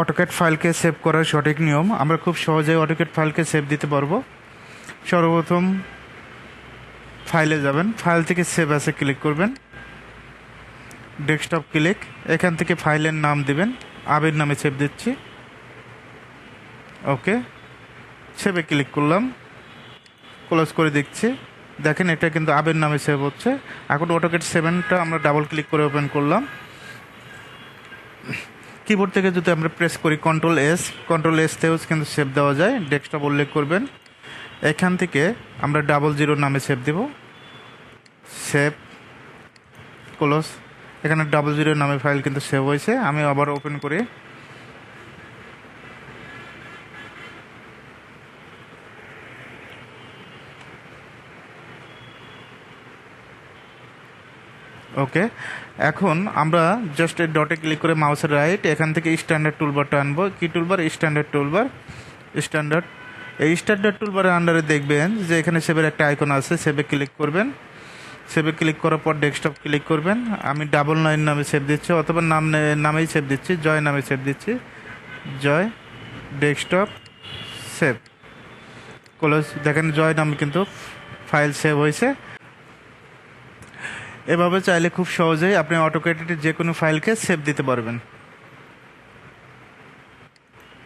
AutoCAD ফাইলকে save করার সঠিক নিয়ম। আমরা খুব সহজেই অটোক্যাট ফাইলকে সেভ দিতে পারব। সর্বপ্রথম ফাইলে যাবেন। ফাইল থেকে সেভ অ্যাসে ক্লিক করবেন। ডেস্কটপ ক্লিক এখান থেকে ফাইলের নাম দিবেন। আবির নামে সেভ দিচ্ছি। ওকে। সেভে ক্লিক করলাম। ক্লোজ করে দেখছি। দেখেন এটা কিন্তু আবের নামে সেভ হচ্ছে। এখন অটোকেট সেভেনটা আমরা ডাবল ক্লিক করে ওপেন করলাম। কিবোর্ড থেকে যদি আমরা প্রেস করি কন্ট্রোল এস কন্ট্রোল এস কিন্তু সেভ দেওয়া যায়। ডেস্কটপ উল্লেখ করবেন। এখান থেকে আমরা ডাবল জিরো নামে সেভ দেব। সেভ ক্লোজ এখানে ডাবল জিরো নামে ফাইল কিন্তু সেভ হয়েছে। আমি আবার ওপেন করি। ওকে এখন আমরা জাস্ট ডটে ক্লিক করে মাউসের রাইট এখান থেকে স্ট্যান্ডার্ড টুলবারটা আনব। কি টুলবার স্ট্যান্ডার্ড টুলবার স্ট্যান্ডার্ড এই স্ট্যান্ডার্ড টুলবারের আন্ডারে দেখবেন যে এখানে সেভের একটা আইকন আছে সেভে ক্লিক করবেন। সেভে ক্লিক করার পর ডেস্কটপ ক্লিক করবেন। আমি ডাবল নাইন নামে সেভ দিচ্ছি, অথবা নাম নামেই সেভ দিচ্ছি। জয় নামে সেভ দিচ্ছি। জয় ডেস্কটপ সেভ ক্লোজ দেখেন জয় নামে কিন্তু ফাইল সেভ হয়েছে। এভাবে চাইলে খুব সহজেই আপনি অটোকেটেড যে কোনো ফাইলকে সেভ দিতে পারবেন।